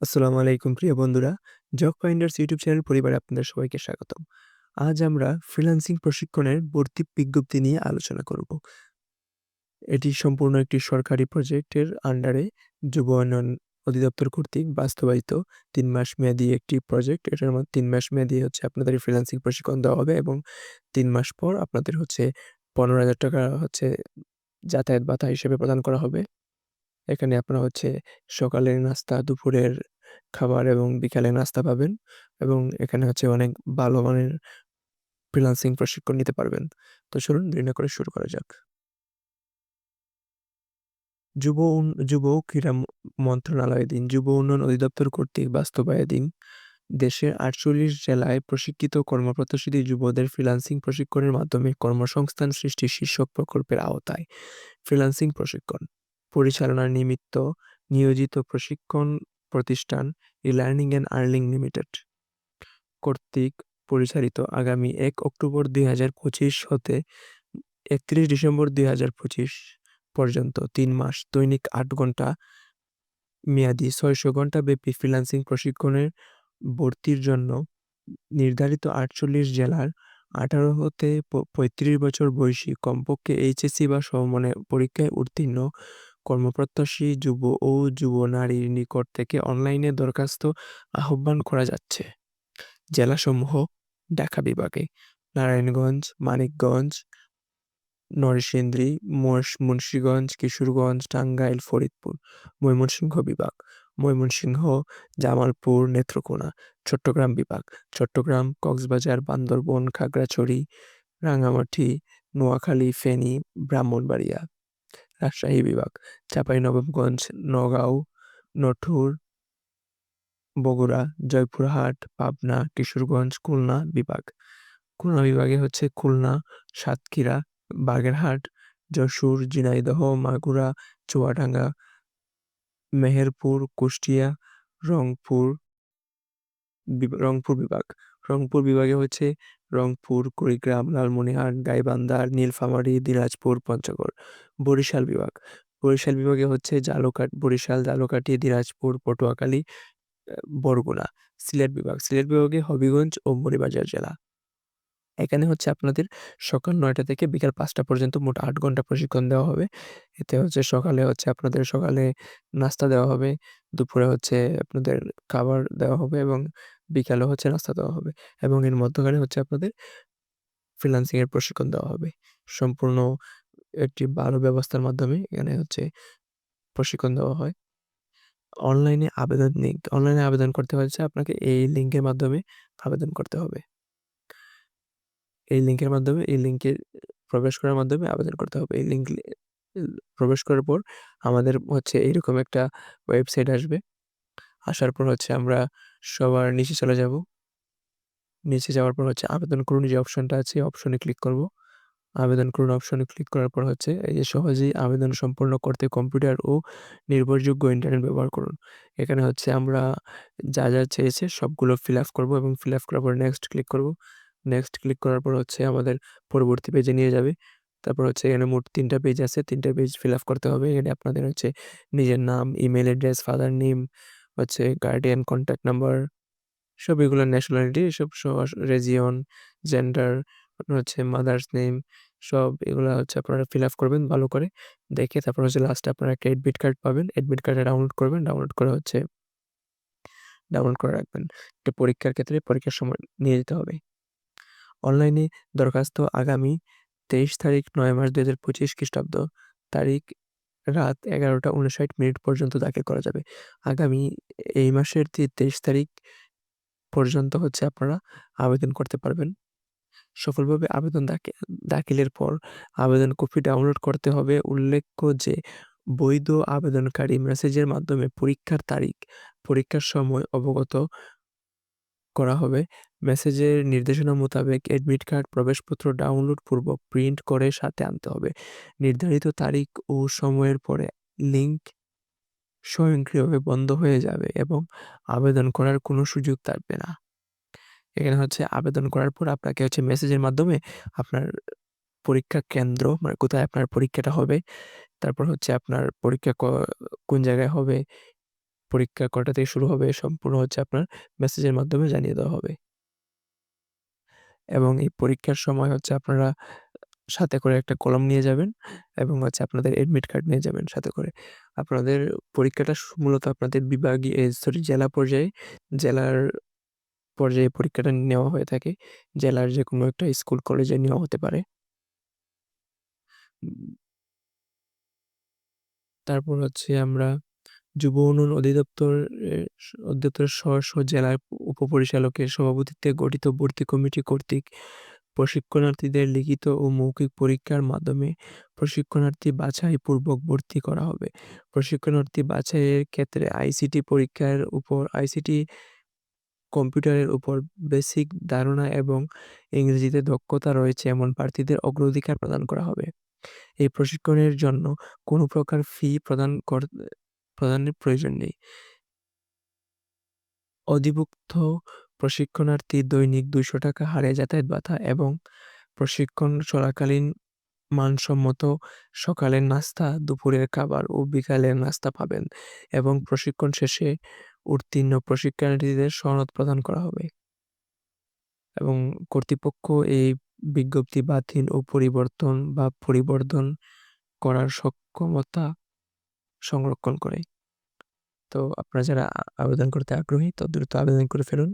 আসসালামু আলাইকুম প্রিয় বন্ধুরা। জব ফাইন্ডার্স ইউটিউব চ্যানেল পরিবারে আপনাদের সবাইকে স্বাগতম। আজ আমরা ফ্রিল্যান্সিং প্রশিক্ষণের ভর্তি বিজ্ঞপ্তি নিয়ে আলোচনা করব। এটি সম্পূর্ণ একটি সরকারি প্রজেক্টের আন্ডারে যুব উন্নয়ন অধিদপ্তর কর্তৃক বাস্তবায়িত তিন মাস মেয়াদি একটি প্রজেক্ট। এটার মধ্যে তিন মাস মেয়াদি হচ্ছে আপনাদের ফ্রিল্যান্সিং প্রশিক্ষণ দেওয়া হবে এবং তিন মাস পর আপনাদের হচ্ছে ৳১৫,০০০ হচ্ছে যাতায়াত ভাতা হিসেবে প্রদান করা হবে। এখানে আপনারা হচ্ছে সকালের নাস্তা, দুপুরের খাবার এবং বিকালের নাস্তা পাবেন এবং এখানে হচ্ছে অনেক ভালো মানের ফ্রিল্যান্সিং প্রশিক্ষণ নিতে পারবেন। তো চলুন দেরি করে শুরু করা যাক। যুব যুব ক্রীড়া মন্ত্রণালয়াধীন যুব উন্নয়ন অধিদপ্তর কর্তৃক বাস্তবায়নাধীন দেশের ৪৮ জেলায় প্রশিক্ষিত কর্মপ্রত্যাশী যুবদের ফ্রিল্যান্সিং প্রশিক্ষণের মাধ্যমে কর্মসংস্থান সৃষ্টি শীর্ষক প্রকল্পের আওতায় ফ্রিল্যান্সিং প্রশিক্ষণ, পরিচালনার নিমিত্ত নিয়োজিত প্রশিক্ষণ প্রতিষ্ঠান ই-লার্নিং অ্যান্ড আর্নিং লিমিটেড কর্তৃক পরিচালিত আগামী এক অক্টোবর ২০২৫ হতে ৩১ ডিসেম্বর ২০২৫ পর্যন্ত তিন মাস দৈনিক আট ঘণ্টা মেয়াদী ৬০০ ঘণ্টাব্যাপী ফ্রিল্যান্সিং প্রশিক্ষণের ভর্তির জন্য নির্ধারিত ৪৮ জেলার ১৮ হতে প ৩৫ বছর বয়সী কমপক্ষে এইচএসসি বা সমমানের পরীক্ষায় উত্তীর্ণ কর্মপ্রত্যাশী যুব ও যুব নারীর নিকট থেকে অনলাইনে দরখাস্ত আহ্বান করা যাচ্ছে। জেলাসমূহ ঢাকা বিভাগে নারায়ণগঞ্জ, মানিকগঞ্জ, নরসিংদী, মুন্সিগঞ্জ, কিশোরগঞ্জ, টাঙ্গাইল, ফরিদপুর। ময়মনসিংহ বিভাগ ময়মনসিংহ, জামালপুর, নেত্রকোনা। চট্টগ্রাম বিভাগ চট্টগ্রাম, কক্সবাজার, বান্দরবন খাগড়াছড়ি, রাঙ্গামাটি, নোয়াখালী, ফেনী, ব্রাহ্মণবাড়িয়া। রাজশাহী বিভাগ চাঁপাইনবাবগঞ্জ, নওগাঁ, নঠুর, বগুড়া, জয়পুরহাট, পাবনা, কিশোরগঞ্জ, খুলনা বিভাগ। খুলনা বিভাগে হচ্ছে খুলনা, সাতক্ষীরা, বাগেরহাট, যশোর, ঝিনাইদহ, মাগুরা, চুয়াডাঙ্গা, মেহেরপুর, কুষ্টিয়া, রংপুর রংপুর বিভাগ। রংপুর বিভাগে হচ্ছে রংপুর, কুড়িগ্রাম, লালমনিরহাট, গাইবান্ধা, নীলফামারী, দিনাজপুর, পঞ্চগড়। বরিশাল বিভাগ বরিশাল বিভাগে হচ্ছে জালকাঠ বরিশাল, ঝালকাঠি, দিনাজপুর, পটুয়াখালী, বরগুনা। সিলেট বিভাগ সিলেট বিভাগে হবিগঞ্জ ও মৌলভীবাজার জেলা। এখানে হচ্ছে আপনাদের সকাল নয়টা থেকে বিকাল পাঁচটা পর্যন্ত মোট আট ঘণ্টা প্রশিক্ষণ দেওয়া হবে। এতে হচ্ছে সকালে হচ্ছে আপনাদের সকালে নাস্তা দেওয়া হবে, দুপুরে হচ্ছে আপনাদের খাবার দেওয়া হবে এবং বিকালে হচ্ছে নাস্তা দেওয়া হবে এবং এর মধ্যখানে হচ্ছে আপনাদের ফ্রিল্যান্সিং এর প্রশিক্ষণ দেওয়া হবে। সম্পূর্ণ একটি ভালো ব্যবস্থার মাধ্যমে এখানে হচ্ছে প্রশিক্ষণ দেওয়া হয়। অনলাইনে আবেদন লিঙ্ক অনলাইনে আবেদন করতে হচ্ছে আপনাকে এই লিঙ্কের মাধ্যমে আবেদন করতে হবে। এই লিঙ্কের মাধ্যমে এই লিঙ্কে প্রবেশ করার মাধ্যমে আবেদন করতে হবে। এই লিঙ্ক প্রবেশ করার পর আমাদের হচ্ছে এইরকম একটা ওয়েবসাইট আসবে। আসার পর হচ্ছে আমরা সবার নিচে চলে যাব। নিচে যাওয়ার পর হচ্ছে আবেদন করুন যে অপশনটা আছে অপশনে ক্লিক করব। আবেদন করুন অপশনে ক্লিক করার পর হচ্ছে এই যে সহজেই আবেদন সম্পন্ন করতে কম্পিউটার ও নির্ভরযোগ্য ইন্টারনেট ব্যবহার করুন। এখানে হচ্ছে আমরা যা, যা চেয়েছে সবগুলো ফিল আপ করব এবং ফিল আপ করার পর নেক্সট ক্লিক করব। নেক্সট ক্লিক করার পর হচ্ছে আমাদের পরবর্তী পেজে নিয়ে যাবে। তারপর হচ্ছে এখানে মোট তিনটা পেজ আছে। তিনটা পেজ ফিল আপ করতে হবে। এখানে আপনাদের হচ্ছে নিজের নাম, ইমেইল অ্যাড্রেস, ফাদার নেম, হচ্ছে গার্ডিয়ান কন্ট্যাক্ট নাম্বার সব এগুলো ন্যাশনালিটি সব রেজিয়ন, জেন্ডার, হচ্ছে মাদার্স নেম সব এগুলো হচ্ছে আপনারা ফিল আপ করবেন ভালো করে। দেখে তারপর হচ্ছে লাস্টে আপনারা একটা এডমিট কার্ড পাবেন। এডমিট কার্ডটা ডাউনলোড করবেন। ডাউনলোড করে হচ্ছে ডাউনলোড করে রাখবেন। এটা পরীক্ষার ক্ষেত্রে পরীক্ষার সময় নিয়ে যেতে হবে। অনলাইনে দরখাস্ত আগামী তেইশ তারিখ নয় মাস দুই হাজার পঁচিশ খ্রিস্টাব্দ তারিখ রাত এগারোটা উনষাট মিনিট পর্যন্ত দাখিল করা যাবে। আগামী এই মাসের তেইশ তারিখ পর্যন্ত হচ্ছে আপনারা আবেদন করতে পারবেন। সফলভাবে আবেদন দাখিলের পর আবেদন কপি ডাউনলোড করতে হবে। উল্লেখ্য যে বৈধ আবেদনকারী মেসেজের মাধ্যমে পরীক্ষার তারিখ, পরীক্ষার সময় অবগত করা হবে। মেসেজের নির্দেশনা মোতাবেক অ্যাডমিট কার্ড প্রবেশপত্র ডাউনলোড পূর্বক প্রিন্ট করে সাথে আনতে হবে নির্ধারিত তারিখ ও সময়ের পরে লিঙ্ক স্বয়ংক্রিয়ভাবে বন্ধ হয়ে যাবে এবং আবেদন করার কোনো সুযোগ থাকবে না এখানে হচ্ছে আবেদন করার পর আপনাকে হচ্ছে মেসেজের মাধ্যমে আপনার পরীক্ষা কেন্দ্র মানে কোথায় আপনার পরীক্ষাটা হবে, তারপর হচ্ছে আপনার পরীক্ষা কোন জায়গায় হবে, পরীক্ষা কটা থেকে শুরু হবে, সম্পূর্ণ হচ্ছে আপনার মেসেজের মাধ্যমে জানিয়ে দেওয়া হবে। এবং এই পরীক্ষার সময় হচ্ছে আপনারা সাথে করে একটা কলম নিয়ে যাবেন এবং হচ্ছে আপনাদের এডমিট কার্ড নিয়ে যাবেন সাথে করে। আপনাদের পরীক্ষাটা মূলত আপনাদের বিভাগীয় সরি জেলা পর্যায়ে, জেলার পর্যায়ে পরীক্ষাটা নেওয়া হয়ে থাকে। জেলার যেকোনো একটা স্কুল, কলেজে নেওয়া হতে পারে। তারপর হচ্ছে আমরা যুব উন্নয়ন অধিদপ্তর স্ব, স্ব জেলার উপপরিচালকের সভাপতিত্বে গঠিত ভর্তি কমিটি কর্তৃক প্রশিক্ষণার্থীদের লিখিত ও মৌখিক পরীক্ষার মাধ্যমে প্রশিক্ষণার্থী বাছাইপূর্বক ভর্তি করা হবে। প্রশিক্ষণার্থী বাছাইয়ের ক্ষেত্রে আইসিটি পরীক্ষার উপর আইসিটি কম্পিউটারের উপর বেসিক ধারণা এবং ইংরেজিতে দক্ষতা রয়েছে এমন প্রার্থীদের অগ্রাধিকার প্রদান করা হবে। এই প্রশিক্ষণের জন্য কোনো প্রকার ফি প্রদান কর প্রদানের প্রয়োজন নেই। অধিভুক্ত প্রশিক্ষণার্থী দৈনিক ৳২০০ হারে যাতায়াত ভাতা এবং প্রশিক্ষণ চলাকালীন মানসম্মত সকালের নাস্তা, দুপুরের খাবার ও বিকালের নাস্তা পাবেন এবং প্রশিক্ষণ শেষে উত্তীর্ণ প্রশিক্ষণার্থীদের সনদ প্রদান করা হবে। এবং কর্তৃপক্ষ এই বিজ্ঞপ্তি বাতিল ও পরিবর্তন বা পরিবর্ধন করার সক্ষমতা সংরক্ষণ করে। তো আপনারা যারা আবেদন করতে আগ্রহী তো দ্রুত আবেদন করে ফেলুন।